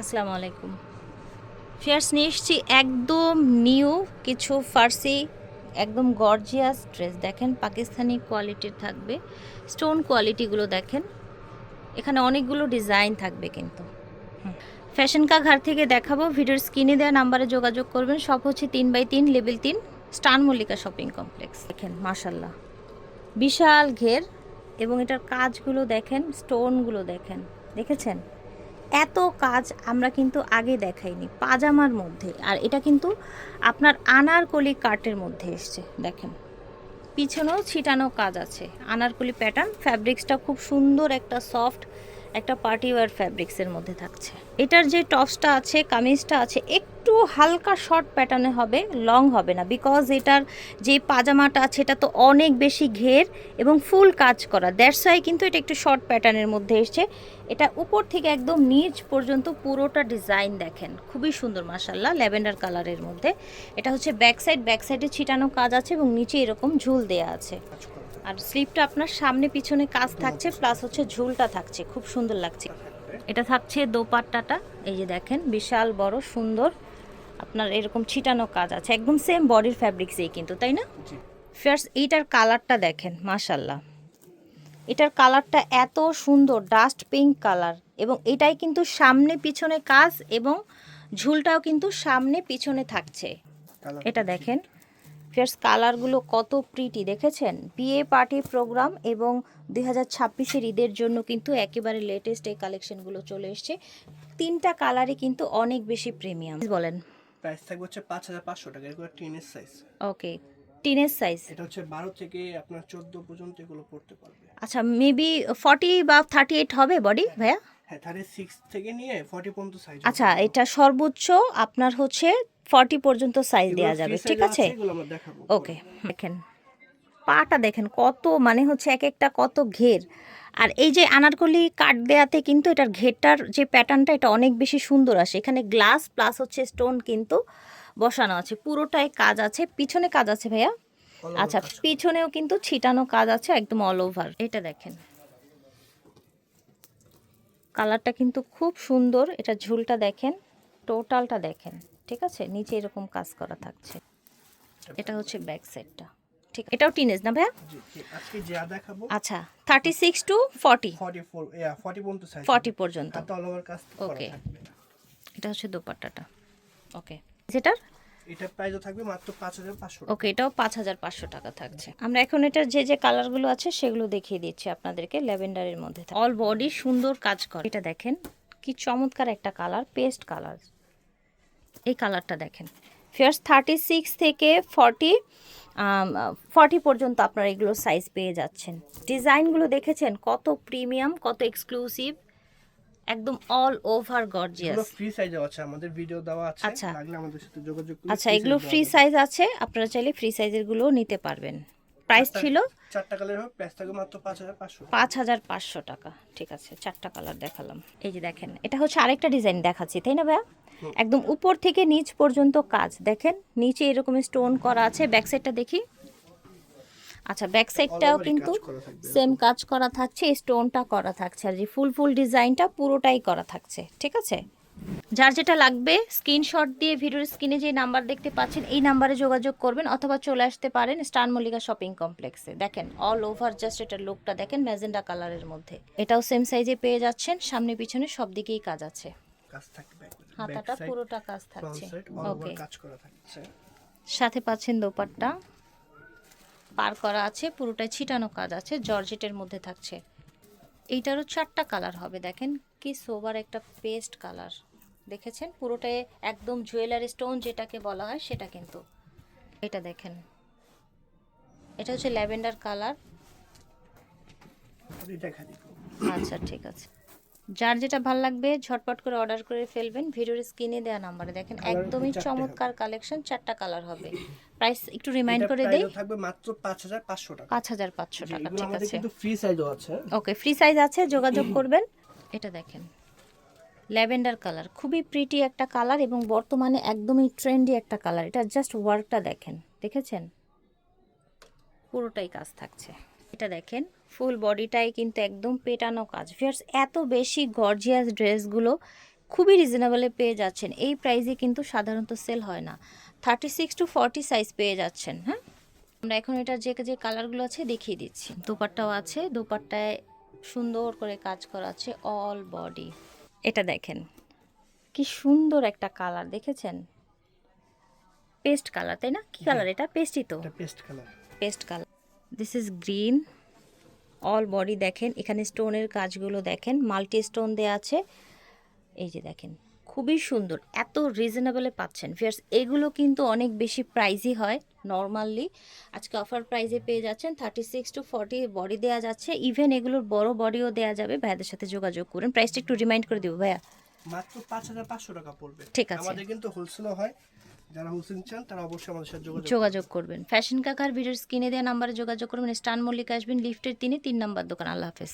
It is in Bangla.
আসসালামু আলাইকুম। ফিয়ার্স নিয়ে এসছি একদম নিউ কিছু ফার্সি একদম গর্জিয়াস ড্রেস দেখেন পাকিস্তানি কোয়ালিটির থাকবে। স্টোন কোয়ালিটিগুলো দেখেন। এখানে অনেকগুলো ডিজাইন থাকবে কিন্তু। ফ্যাশন কা ঘর থেকে দেখাবো। ভিডিওর স্ক্রিনে দেওয়া নাম্বারে যোগাযোগ করবেন। সব হচ্ছে তিন বাই তিন লেভেল তিন স্টান মল্লিকা শপিং কমপ্লেক্স দেখেন মাশাল্লাহ বিশাল ঘের এবং এটার কাজগুলো দেখেন স্টোনগুলো দেখেন। দেখেছেন? এত কাজ আমরা কিন্তু আগে দেখাইনি, পাজামার মধ্যে। আর এটা কিন্তু আপনার আনারকলি কাটের মধ্যে এসছে, দেখেন। পিছনেও ছিটানো কাজ আছে। আনারকলি প্যাটার্ন ফ্যাব্রিক্সটা খুব সুন্দর একটা সফট একটা পার্টি ওয়ার ফ্যাব্রিক্সের মধ্যে থাকছে। এটার যে টপসটা আছে, কামিজটা আছে, একটু হালকা শর্ট প্যাটার্নে হবে লং হবে না বিকজ এটার যে পাজামাটা আছে, এটা তো অনেক বেশি ঘের এবং ফুল কাজ করা। দ্যাটস ওয়াই কিন্তু এটা একটু শর্ট প্যাটার্নের মধ্যে এসছে। এটা উপর থেকে একদম নিচ পর্যন্ত পুরোটা ডিজাইন দেখেন, খুবই সুন্দর মাসাল্লাহ ল্যাভেন্ডার কালারের মধ্যে। এটা হচ্ছে ব্যাক সাইড ব্যাক সাইডে ছিটানো কাজ আছে এবং নিচে এরকম ঝুল দেয়া আছে। আর স্লিপটা আপনার সামনে পিছনে কাজ থাকছে প্লাস হচ্ছে ঝুলটা থাকছে, খুব সুন্দর লাগছে। এটা থাকছে দোপাট্টাটা, এই যে দেখেন, বিশাল, বড়, সুন্দর। আপনার এরকম ছিটানো কাজ আছে। একদম সেম বডির ফ্যাব্রিক্সেই কিন্তু তাই না? ফার্স্ট এইটার কালারটা দেখেন মাশাল্লাহ এটার কালারটা এত সুন্দর ডাস্ট পিঙ্ক কালার এবং এটাই কিন্তু সামনে পিছনে কাজ এবং ঝুলটাও কিন্তু সামনে পিছনে থাকছে। এটা দেখেন। ফিয়ার্স কালারগুলো কত প্রিটি দেখেছেন? বিয়ে পার্টি প্রোগ্রাম এবং দুই হাজার ছাব্বিশের ঈদের জন্য কিন্তু একেবারে লেটেস্ট এই কালেকশনগুলো চলে এসছে। তিনটা কালারই কিন্তু অনেক বেশি প্রিমিয়াম বলেন। প্রাইস থাকবে হচ্ছে পাঁচ হাজার পাঁচশো টাকা। এগুলো টিনের সাইজ ওকে টিনের সাইজ এটা হচ্ছে বারো থেকে আপনার চোদ্দ পর্যন্ত এগুলো পড়তে পারবে। আচ্ছা মেবি ফর্টি বা থার্টি এইট হবে বডি ভাইয়া? হ্যাঁ থার্টি সিক্স থেকে নিয়ে ফর্টি পর্যন্ত সাইজ আচ্ছা এটা সর্বোচ্চ আপনার হচ্ছে ফর্টি পর্যন্ত সাইজ দেওয়া যাবে ঠিক আছে? ওকে দেখেন পাটা দেখেন কত মানে হচ্ছে এক একটা কত ঘের। আর এই যে আনারকলি কাট দেয়াতে কিন্তু এটার ঘেরটার যে প্যাটার্নটা এটা অনেক বেশি সুন্দর আসে। এখানে গ্লাস প্লাস হচ্ছে স্টোন কিন্তু বসানো আছে। পুরোটাই কাজ আছে। পিছনে কাজ আছে ভাইয়া? আচ্ছা পিছনেও কিন্তু ছিটানো কাজ আছে একদম অল ওভার এটা দেখেন। কালারটা কিন্তু খুব সুন্দর। এটা ঝুলটা দেখেন টোটালটা দেখেন। ঠিক আছে? নিচে এরকম কাজ করা থাকছে। এটা হচ্ছে ব্যাক সাইডটা। ঠিক এটাও টিনেজ না ভাইয়া? আজকে যা দেখাবো। আচ্ছা thirty six to forty forty four forty পর্যন্ত সাইজ ফর্টি পর্যন্ত। হাতে অল ওভার কাজ. থাকবে এটা হচ্ছে দোপাট্টাটা। ওকে যেটার? এটা প্রাইসও থাকবে মাত্র পাঁচ হাজার পাঁচশো ওকে এটাও পাঁচ হাজার পাঁচশো টাকা থাকছে। আমরা এখন এটার যে যে কালারগুলো আছে সেগুলো দেখিয়ে দিচ্ছি আপনাদেরকে ল্যাভেন্ডারের মধ্যে অল বডি সুন্দর কাজ করে। এটা দেখেন কি চমৎকার একটা কালার পেস্ট কালার এই কালারটা দেখেন। ফিয়ার্স থার্টি সিক্স থেকে ফর্টি ফর্টি পর্যন্ত আপনারা এগুলো সাইজ পেয়ে যাচ্ছেন। ডিজাইনগুলো দেখেছেন? কত প্রিমিয়াম কত এক্সক্লুসিভ একদম all over gorgeous free size আছে আমাদের ভিডিও দেওয়া আছে আচ্ছা। লাগলে আমাদের সাথে যোগাযোগ করলে আচ্ছা এগুলো ফ্রি সাইজ আছে আপনারা চাইলে ফ্রি সাইজেরগুলো নিতে পারবেন। প্রাইস। ছিল? চারটা কালার হবে প্রাইস থাকবে মাত্র পাঁচ হাজার পাঁচশো পাঁচ হাজার পাঁচশো টাকা ঠিক আছে চারটা কালার দেখালাম। এই যে দেখেন এটা হচ্ছে আরেকটা ডিজাইন দেখাচ্ছি তাই না ভাইয়া? একদম উপর থেকে নিচ পর্যন্ত কাজ। দেখেন নিচে এরকম স্টোন করা আছে। ব্যাক সাইডটা দেখি। আচ্ছা ব্যাক সাইডটাও কিন্তু সেম কাজ করা থাকছে স্টোনটা করা থাকছে। আর যে ফুল ফুল ডিজাইনটা পুরোটাই করা থাকছে ঠিক আছে? যার যেটা লাগবে স্ক্রিনশট দিয়ে ভিডিওর স্ক্রিনে যে নাম্বার দেখতে পাচ্ছেন এই নাম্বারে যোগাযোগ করবেন অথবা চলে আসতে পারেন স্টার মল্লিকা শপিং কমপ্লেক্সে দেখেন অল ওভার জাস্ট এটার লুকটা দেখেন ম্যাজেন্ডা কালারের মধ্যে। এটাও সেম সাইজে পেয়ে যাচ্ছেন সামনে পিছনে সব দিকেই কাজ আছে। কাজ থাকবে। হাতাটা পুরোটা কাজ থাকছে। ওকে কাজ করা থাকছে। সাথে পাচ্ছেন দোপাট্টা। পার করা আছে পুরোটাই ছিটানো কাজ আছে জর্জেটের মধ্যে থাকছে। এইটারও চারটা কালার হবে দেখেন কি সোবার একটা পেস্ট কালার। দেখেছেন? পুরোটাই একদম জুয়েলারি স্টোন যেটাকে বলা হয় সেটা কিন্তু। এটা দেখেন। এটা হচ্ছে ল্যাভেন্ডার কালার। আচ্ছা ঠিক আছে। যার যেটা ভালো লাগবে ঝটপট করে অর্ডার করে ফেলবেন। ভিডিওর স্ক্রিনে দেওয়া নাম্বারে দেখেন একদমই চমৎকার কালেকশন চারটা কালার হবে। প্রাইস একটু রিমাইন্ড করে দেই। থাকবে মাত্র পাঁচ হাজার পাঁচশো টাকা। পাঁচ হাজার পাঁচশো জি, টাকা ঠিক আছে। কিন্তু ফ্রি সাইজও আছে। ওকে ফ্রি সাইজ আছে যোগাযোগ করবেন। এটা দেখেন ল্যাভেন্ডার কালার খুবই প্রিটি একটা কালার এবং বর্তমানে একদমই ট্রেন্ডি একটা কালার এটা জাস্ট ওয়ার্কটা দেখেন দেখেছেন? পুরোটাই কাজ থাকছে। এটা দেখেন ফুল বডিটাই কিন্তু একদম পেটানো কাজ। ফিয়ার্স এত বেশি গর্জিয়াস ড্রেসগুলো খুবই রিজনেবলে পেয়ে যাচ্ছেন। এই প্রাইসে কিন্তু সাধারণত সেল হয় না। Thirty six to forty size পেয়ে যাচ্ছেন হ্যাঁ? আমরা এখন এটা যে যে কালারগুলো আছে দেখিয়ে দিচ্ছি। দোপাট্টাও আছে দোপাট্টায় সুন্দর করে কাজ করা আছে অল বডি এটা দেখেন কি সুন্দর একটা কালার দেখেছেন? পেস্ট কালার তাই না? কি কালার এটা? পেস্টই তো। Paste colour paste colour this is green all body দেখেন। এখানে স্টোনের কাজগুলো দেখেন। মাল্টি স্টোন দেওয়া আছে। এই যে দেখেন। খুবই সুন্দর। এত রিজনেবলে পাচ্ছেন। ফিয়ার্স এগুলো কিন্তু অনেক বেশি প্রাইজই হয় নর্মালি আজকে অফার প্রাইজে পেয়ে যাচ্ছেন। Thirty six to forty body দেওয়া যাচ্ছে। ইভেন এগুলোর বড় বডিও দেওয়া যাবে। ভাইয়াদের সাথে যোগাযোগ করুন। প্রাইসটা একটু রিমাইন্ড করে দেবো, ভাইয়া। মাত্র পাঁচ হাজার পাঁচশো টাকা পড়বে। ঠিক আছে। আমাদের কিন্তু হোলসেলও হয়। যারা হোলসেল চান তারা অবশ্যই আমাদের সাথে যোগাযোগ যোগাযোগ করবেন। ফ্যাশন কাকার ভিডিওর স্ক্রিনে দেওয়া নাম্বারে যোগাযোগ করবেন। স্টান মল্লিক আসবেন লিফটের তিনে তিন নাম্বার দোকান। আল্লাহ হাফেজ।